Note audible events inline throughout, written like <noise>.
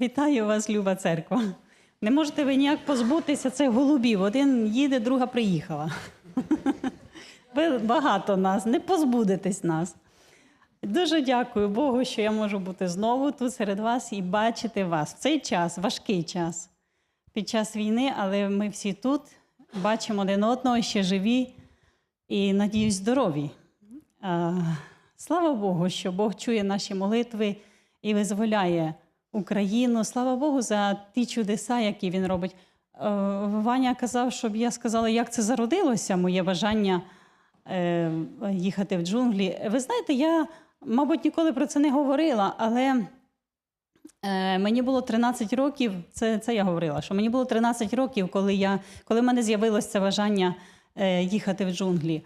Вітаю вас, люба церква. Не можете ви ніяк позбутися цих голубів. Один їде, друга приїхала. Ви багато нас, не позбудетесь нас. Дуже дякую Богу, що я можу бути знову тут серед вас і бачити вас в цей час, важкий час, під час війни, але ми всі тут бачимо один одного ще живі і, надіюсь, здорові. Слава Богу, що Бог чує наші молитви і визволяє Україну. Слава Богу, за ті чудеса, які він робить. Е, Ваня казав, щоб я сказала, як це зародилося, моє бажання е, їхати в джунглі. Ви знаєте, я, мабуть, ніколи про це не говорила, але е, мені було 13 років, це, це я говорила, що мені було 13 років, коли, я, коли в мене з'явилося це бажання їхати в джунглі.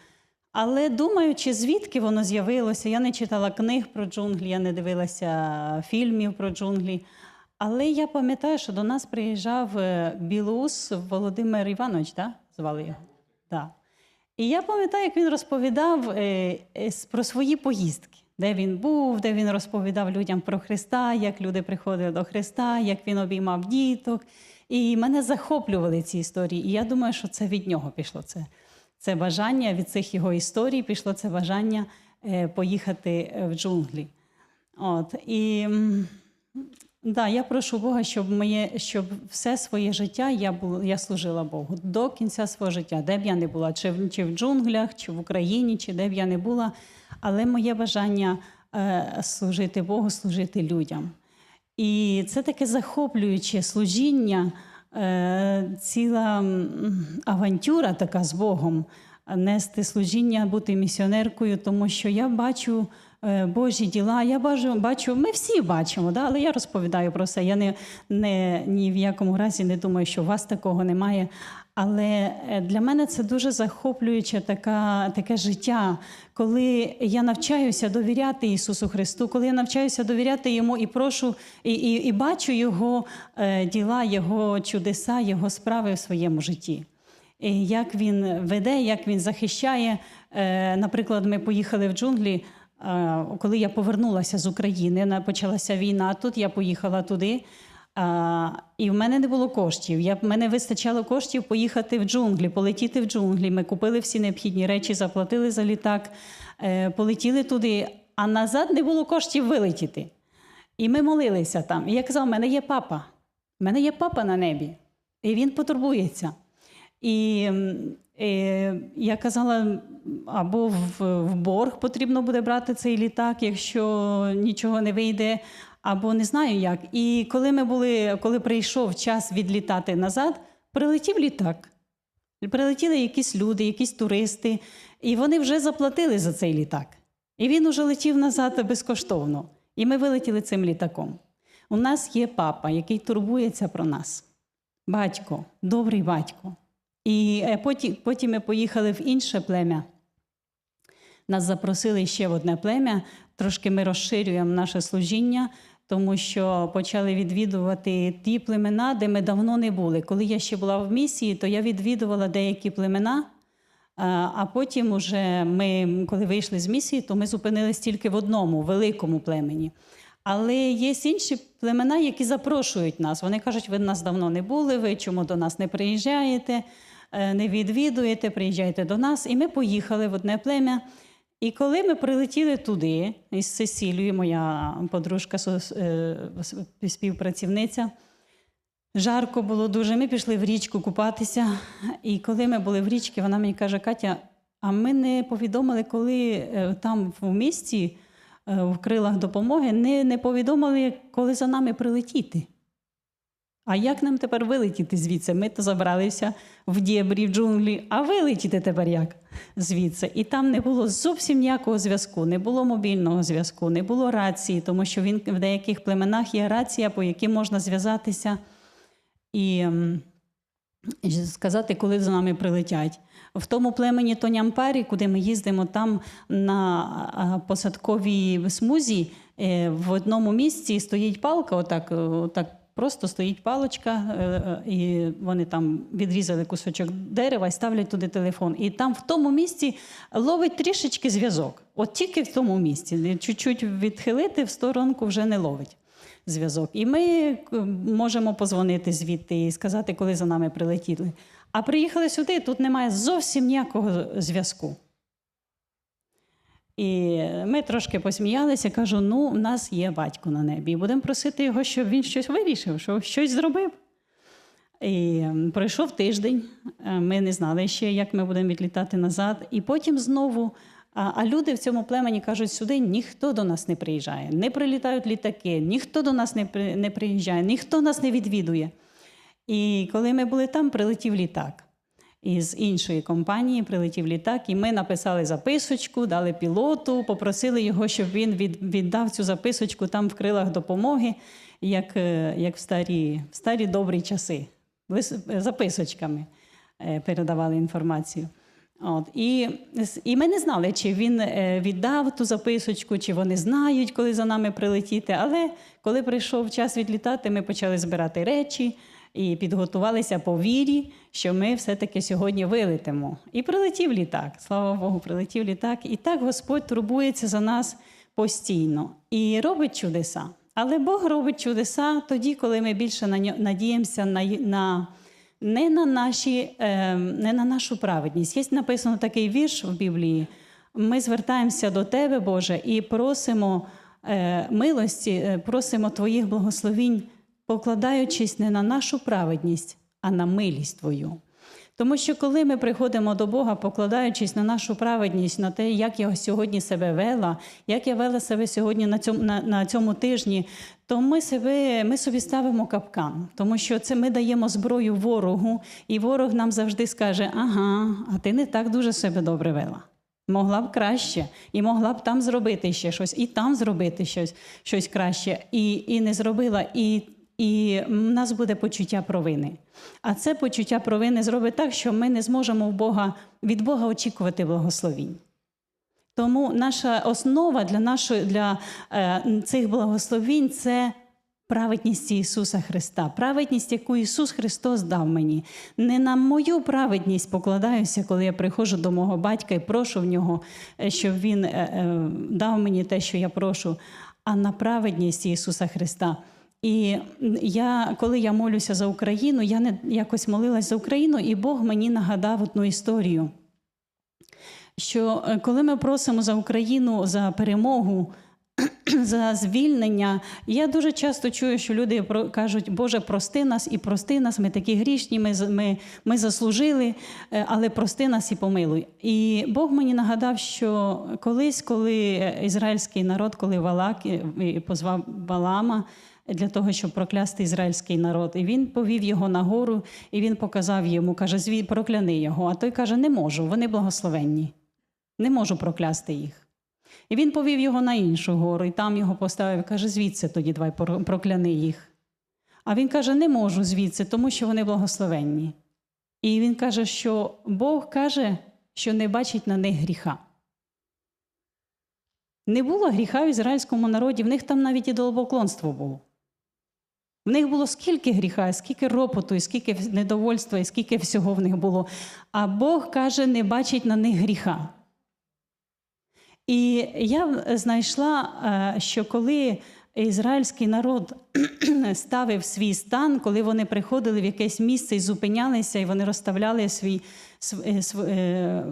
Але думаючи, звідки воно з'явилося, я не читала книг про джунглі, я не дивилася фільмів про джунглі. Але я пам'ятаю, що до нас приїжджав е, білоус Володимир Іванович, да? звали його. Да. І я пам'ятаю, як він розповідав е, е, про свої поїздки, де він був, де він розповідав людям про Христа, як люди приходили до Христа, як він обіймав діток. І мене захоплювали ці історії. І я думаю, що це від нього пішло це, це бажання, від цих його історій пішло це бажання е, поїхати е, в джунглі. От, і да, я прошу Бога, щоб, моє, щоб все своє життя я, була, я служила Богу до кінця свого життя, де б я не була, чи, в- чи в джунглях, чи в Україні, чи де б я не була. Але моє бажання е, служити Богу, служити людям. І це таке захоплююче служіння, ціла авантюра така з Богом, нести служіння, бути місіонеркою, тому що я бачу е, Божі діла, я бачу, бачу ми всі бачимо, да? але я розповідаю про це. Я не, не, ні в якому разі не думаю, що у вас такого немає. Але е, для мене це дуже захоплююче така, таке життя, коли я навчаюся довіряти Ісусу Христу, коли я навчаюся довіряти Йому і прошу, і, і, і бачу Його е, діла, Його чудеса, Його справи в своєму житті. І як він веде, як він захищає. Е, Наприклад, ми поїхали в джунглі, е, коли я повернулася з України, почалася війна. Тут я поїхала туди. А, і в мене не було коштів. Я, в мене вистачало коштів поїхати в джунглі, полетіти в джунглі. Ми купили всі необхідні речі, заплатили за літак, е, полетіли туди, а назад не було коштів вилетіти. І ми молилися там. І я казала, в мене є папа. В мене є папа на небі, і він потурбується. І м, е, я казала, або в, в борг потрібно буде брати цей літак, якщо нічого не вийде, або не знаю як. І коли ми були, коли прийшов час відлітати назад, прилетів літак. Прилетіли якісь люди, якісь туристи, і вони вже заплатили за цей літак. І він уже летів назад безкоштовно. І ми вилетіли цим літаком. У нас є папа, який турбується про нас. Батько, добрий батько. І е, потім, потім ми поїхали в інше плем'я. Нас запросили ще в одне плем'я. Трошки ми розширюємо наше служіння, тому що почали відвідувати ті племена, де ми давно не були. Коли я ще була в місії, то я відвідувала деякі племена. А а потім, уже ми, коли вийшли з місії, то ми зупинились тільки в одному великому племені. Але є інші племена, які запрошують нас. Вони кажуть, ви нас давно не були, ви чому до нас не приїжджаєте, е, не відвідуєте, приїжджайте до нас. І ми поїхали в одне плем'я. І коли ми прилетіли туди із Сесілією, моя подружка, е, співпрацівниця, Жарко було дуже. Ми пішли в річку купатися. І коли ми були в річці, вона мені каже: Катя, а ми не повідомили, коли е, там в місті, е, в крилах допомоги, не, не повідомили, коли за нами прилетіти. А як нам тепер вилетіти звідси? Ми то забралися в дєбрі, в джунглі, а вилетіти тепер як звідси? І там не було зовсім ніякого зв'язку, не було мобільного зв'язку, не було рації, тому що він в деяких племенах є рація, по якій можна зв'язатися і сказати, коли за нами прилетять. В тому племені Тонямпарі, куди ми їздимо, там на посадковій смузі е, в одному місці стоїть палка, отак, отак просто стоїть палочка, е, е, і вони там відрізали кусочок дерева і ставлять туди телефон. І там в тому місці ловить трішечки зв'язок. От тільки в тому місці. Чуть-чуть відхилити в сторонку вже не ловить. зв'язок. І ми е, можемо позвонити звідти і сказати, коли за нами прилетіли. А приїхали сюди, тут немає зовсім ніякого зв'язку. І ми трошки посміялися, кажу: ну, в нас є батько на небі, і будемо просити його, щоб він щось вирішив, щоб щось зробив. І пройшов тиждень, е, ми не знали ще, як ми будемо відлітати назад. І потім знову. А, люди в цьому племені кажуть, сюди ніхто до нас не приїжджає, не прилітають літаки, ніхто до нас не приїжджає, ніхто нас не відвідує. І коли ми були там, прилетів літак. Із іншої компанії прилетів літак, і ми написали записочку, дали пілоту, попросили його, щоб він віддав цю записочку там в крилах допомоги, як, е, як в, старі, в старі добрі часи. Записочками е, передавали інформацію. От, і, і ми не знали, чи він е, віддав ту записочку, чи вони знають, коли за нами прилетіти. Але коли прийшов час відлітати, ми почали збирати речі і підготувалися по вірі, що ми все-таки сьогодні вилетимо. І прилетів літак. Слава Богу, прилетів літак. І так Господь турбується за нас постійно і робить чудеса. Але Бог робить чудеса тоді, коли ми більше надіємося на, на не на, наші, е, не на нашу праведність. Є написано такий вірш в Біблії. Ми звертаємося до Тебе, Боже, і просимо е, милості, е, просимо Твоїх благословінь, покладаючись не на нашу праведність, а на милість Твою. Тому що коли ми приходимо до Бога, покладаючись на нашу праведність, на те, як я сьогодні себе вела, як я вела себе сьогодні на цьому, на, на цьому тижні, то ми, себе, ми собі ставимо капкан, тому що це ми даємо зброю ворогу, і ворог нам завжди скаже: ага, а ти не так дуже себе добре вела. Могла б краще, і могла б там зробити ще щось, і там зробити щось, щось краще, і, і не зробила. І і в нас буде почуття провини. А це почуття провини зробить так, що ми не зможемо Бога, від Бога очікувати благословінь. Тому наша основа для, нашої, для е, цих благословінь це праведність Ісуса Христа, праведність, яку Ісус Христос дав мені. Не на мою праведність покладаюся, коли я приходжу до мого батька і прошу в нього, е, щоб Він е, е, дав мені те, що я прошу, а на праведність Ісуса Христа. І я, коли я молюся за Україну, я не якось молилась за Україну, і Бог мені нагадав одну історію. Що е, коли ми просимо за Україну за перемогу, <clears throat> за звільнення, я дуже часто чую, що люди кажуть, Боже, прости нас і прости нас, ми такі грішні, ми, ми, ми заслужили, е, але прости нас і помилуй. І Бог мені нагадав, що колись, коли ізраїльський народ, коли Валак е, позвав Балама, для того, щоб проклясти ізраїльський народ. І він повів його на гору, і він показав йому, каже, «Зві- прокляни його. А той каже, не можу, вони благословенні. Не можу проклясти їх. І він повів його на іншу гору, і там його поставив, і каже, звідси тоді давай прокляни їх. А він каже, не можу звідси, тому що вони благословенні. І він каже, що Бог каже, що не бачить на них гріха. Не було гріха в ізраїльському народі, в них там навіть ідолопоклонство було. В них було скільки гріха, скільки ропоту, скільки недовольства, і скільки всього в них було. А Бог каже, не бачить на них гріха. І я знайшла, е, що коли ізраїльський народ <clears throat> ставив свій стан, коли вони приходили в якесь місце і зупинялися, і вони розставляли свій, св- е, е,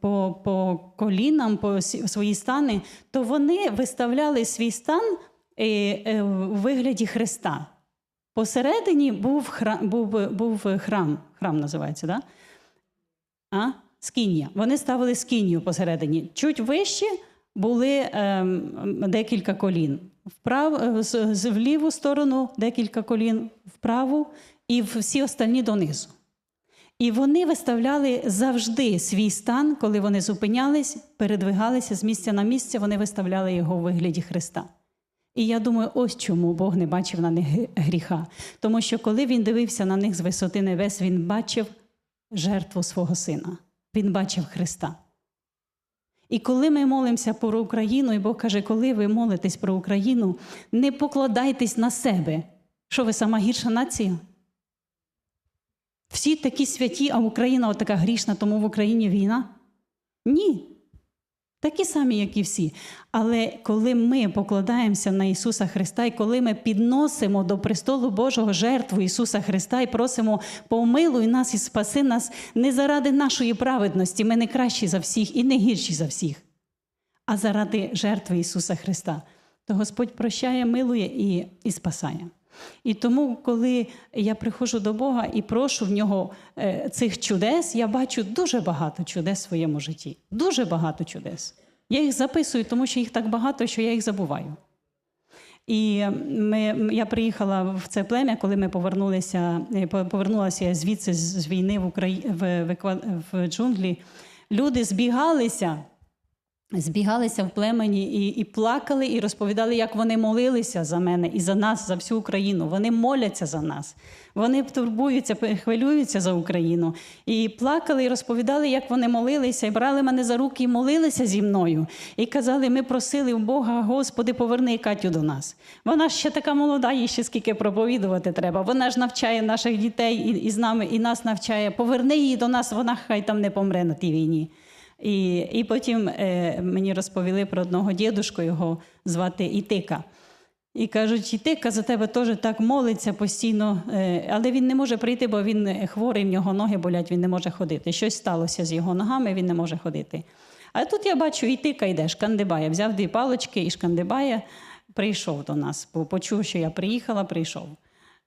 по, по колінам, по свої стани, то вони виставляли свій стан е, е, у вигляді Христа. Посередині був храм, був, був храм, храм називається, да? А? Скінія. Вони ставили скінію посередині. Чуть вище були ем, декілька колін. Вправ, е, з, з- в ліву сторону декілька колін, вправу і всі остальні донизу. І вони виставляли завжди свій стан, коли вони зупинялись, передвигалися з місця на місце, вони виставляли його у вигляді Христа. І я думаю, ось чому Бог не бачив на них гріха. Тому що коли він дивився на них з висоти небес, він бачив жертву свого сина. Він бачив Христа. І коли ми молимося про Україну, і Бог каже, коли ви молитесь про Україну, не покладайтесь на себе. Що ви сама гірша нація? Всі такі святі, а Україна така грішна, тому в Україні війна? Ні. Такі самі, як і всі. Але коли ми покладаємося на Ісуса Христа, і коли ми підносимо до престолу Божого жертву Ісуса Христа і просимо помилуй нас і спаси нас не заради нашої праведності, ми не кращі за всіх і не гірші за всіх, а заради жертви Ісуса Христа, то Господь прощає, милує і, і спасає. І тому, коли я приходжу до Бога і прошу в нього е, цих чудес, я бачу дуже багато чудес в своєму житті. Дуже багато чудес. Я їх записую, тому що їх так багато, що я їх забуваю. І ми, я приїхала в це плем'я, коли ми повернулися, е, повернулася звідси з війни в, Украї... в, в, в джунглі. Люди збігалися, збігалися в племені і, і плакали, і розповідали, як вони молилися за мене і за нас, за всю Україну. Вони моляться за нас. Вони турбуються, хвилюються за Україну. І плакали, і розповідали, як вони молилися, і брали мене за руки і молилися зі мною. І казали, ми просили у Бога, Господи, поверни Катю до нас. Вона ще така молода, їй ще скільки проповідувати треба. Вона ж навчає наших дітей і, і з нами, і нас навчає. Поверни її до нас, вона хай там не помре на тій війні. І, і потім е, мені розповіли про одного дідушку, його звати Ітика. І кажуть, Ітика за тебе теж так молиться постійно, е, але він не може прийти, бо він хворий, в нього ноги болять, він не може ходити. Щось сталося з його ногами, він не може ходити. А тут я бачу, Ітика йде, шкандибає. Взяв дві палочки і шкандибає, прийшов до нас, бо почув, що я приїхала, прийшов.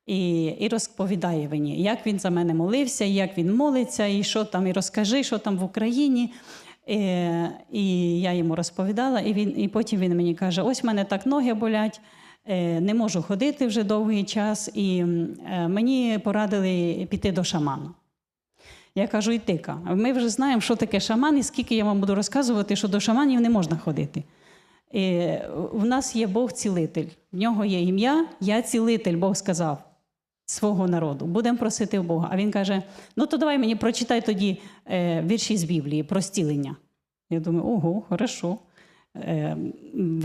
І, і розповідає мені, як він за мене молився, як він молиться, і що там, і розкажи, що там в Україні. Е, і я йому розповідала, і, він, і потім він мені каже: ось в мене так ноги болять, е, не можу ходити вже довгий час, і е, мені порадили піти до шамана. Я кажу, і тика. Ми вже знаємо, що таке шаман, і скільки я вам буду розказувати, що до шаманів не можна ходити. У нас є Бог цілитель. В нього є ім'я, я цілитель, Бог сказав свого народу. Будемо просити у Бога. А він каже: ну то давай мені прочитай тоді е, вірші з Біблії про зцілення. Я думаю, ого, хорошо. Е,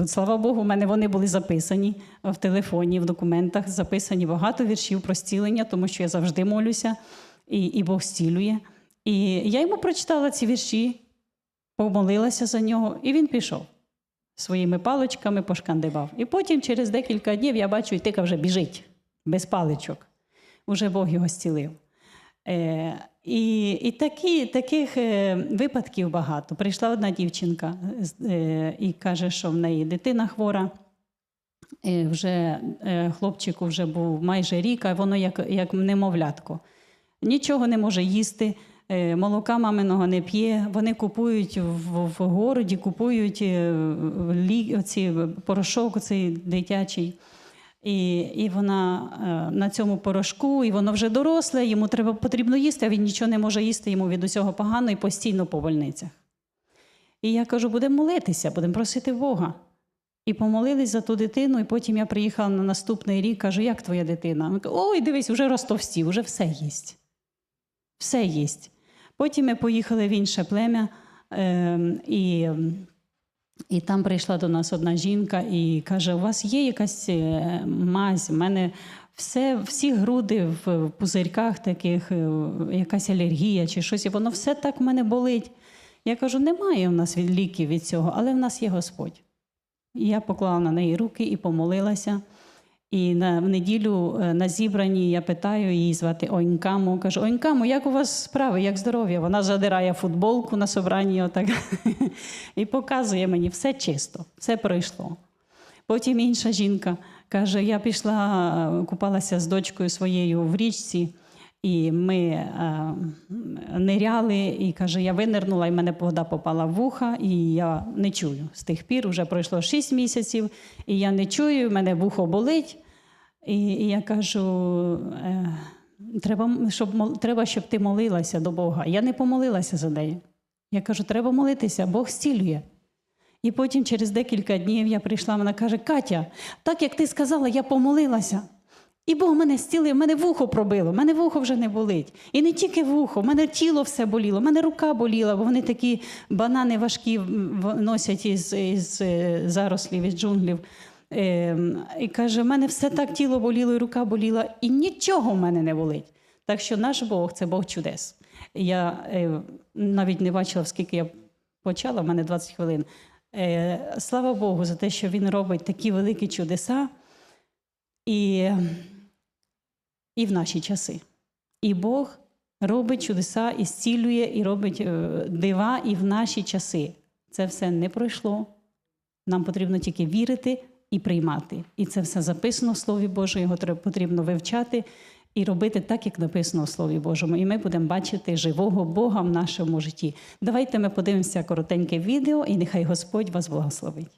слава Богу, в мене вони були записані в телефоні, в документах записані багато віршів про зцілення, тому що я завжди молюся, і, і Бог зцілює. І я йому прочитала ці вірші, помолилася за нього, і він пішов. Своїми паличками пошкандибав. І потім, через декілька днів, я бачу, і тика вже біжить без паличок. Уже Бог його зцілив. Е, і і такі, таких е, випадків багато. Прийшла одна дівчинка е, і каже, що в неї дитина хвора. Вже хлопчику вже був майже рік, а воно як, як немовлятко. Нічого не може їсти, молока маминого не п'є. Вони купують в, в городі, купують лі, оці, порошок цей дитячий. І, і вона е, на цьому порошку, і воно вже доросле, йому треба потрібно їсти, а він нічого не може їсти, йому від усього погано і постійно по больницях. І я кажу, будемо молитися, будемо просити Бога. І помолились за ту дитину, і потім я приїхала на наступний рік, кажу, як твоя дитина? Ой, дивись, вже розтовстів, вже все їсть. Все їсть. Потім ми поїхали в інше плем'я, е, і, і там прийшла до нас одна жінка і каже: у вас є якась е, мазь? У мене все, всі груди в пузирьках таких, е, якась алергія чи щось, і воно все так в мене болить. Я кажу, немає в нас ліків від цього, але в нас є Господь. І я поклала на неї руки і помолилася. І на, в неділю е, на зібранні я питаю її звати Онькаму. Кажу, Онькаму, як у вас справи, як здоров'я? Вона задирає футболку на собранні отак, <laughs> і показує мені, все чисто, все пройшло. Потім інша жінка каже: я пішла, купалася з дочкою своєю в річці, і ми е, ниряли, і каже, я винирнула, і мене вода попала в вуха, і я не чую. З тих пір вже пройшло 6 місяців, і я не чую, в мене вухо болить. І, і я кажу: е, треба, щоб, треба, щоб ти молилася до Бога. Я не помолилася за неї. Я кажу, треба молитися, Бог зцілює. І потім через декілька днів я прийшла, вона каже: Катя, так як ти сказала, я помолилася. І Бог мене зцілив, мене вухо пробило, мене вухо вже не болить. І не тільки вухо, мене тіло все боліло, мене рука боліла, бо вони такі банани важкі носять із, із е, зарослів, із джунглів. Ем, І каже, в мене все так тіло боліло, і рука боліла, і нічого в мене не болить. Так що наш Бог це Бог чудес. Я е, навіть не бачила, скільки я почала, в мене 20 хвилин. Е, слава Богу за те, що він робить такі великі чудеса і, і в наші часи. І Бог робить чудеса, і зцілює, і робить е, дива і в наші часи. Це все не пройшло. Нам потрібно тільки вірити і приймати. І це все записано в Слові Божому, його потрібно вивчати і робити так, як написано в Слові Божому. І ми будемо бачити живого Бога в нашому житті. Давайте ми подивимося коротеньке відео, і нехай Господь вас благословить.